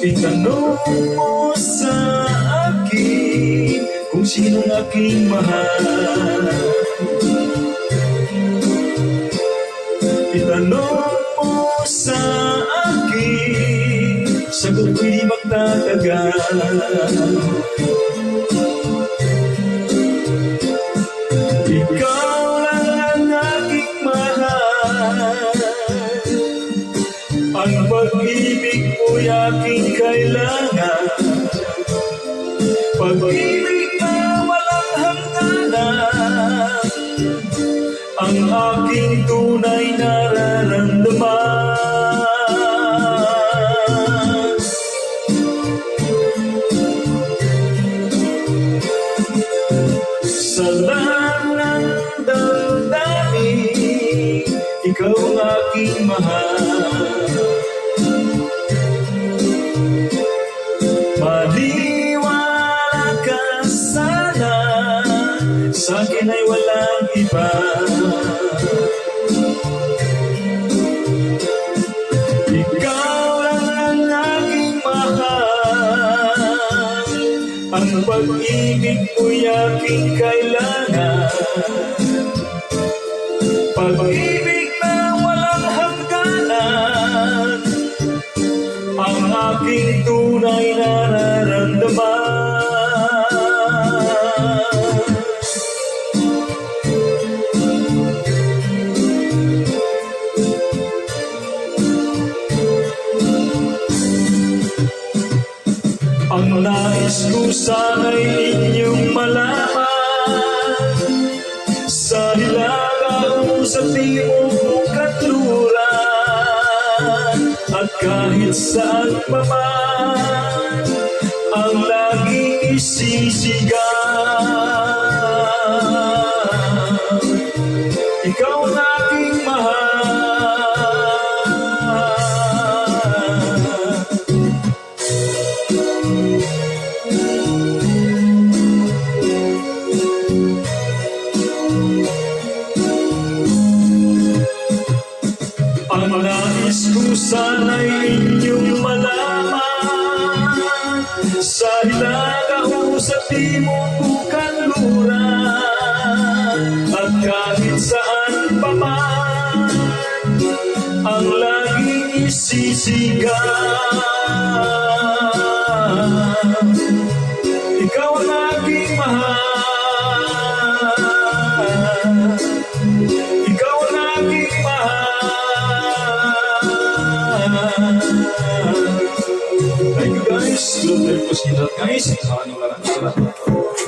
Itanong mo sa akin kung sinong aking mahal. Itanong mo sa akin Sagot ko'y di magtatagal pag-ibig mo'y aking kailangan. Pag-ibig na walang hangganan. Ang aking Sa akin ay walang iba. Ikaw lang ang aking mahal. Ang pag-ibig mo'y aking kailangan. Pag-ibig na walang hangganan. Ang aking tunay na nararamdaman Ang nais ko sana'y inyong malaman. Sa hilaga o sa timog mong katluran At kahit saan pa man Ang laging isisigaw Ang nais ko sana'y inyong malaman. Sa hilaga o sa timog o kanluran At kahit saan pa Ang laging isisigaw Thank you guys. Love po sila guys. Sa kanyang larang. Salamat.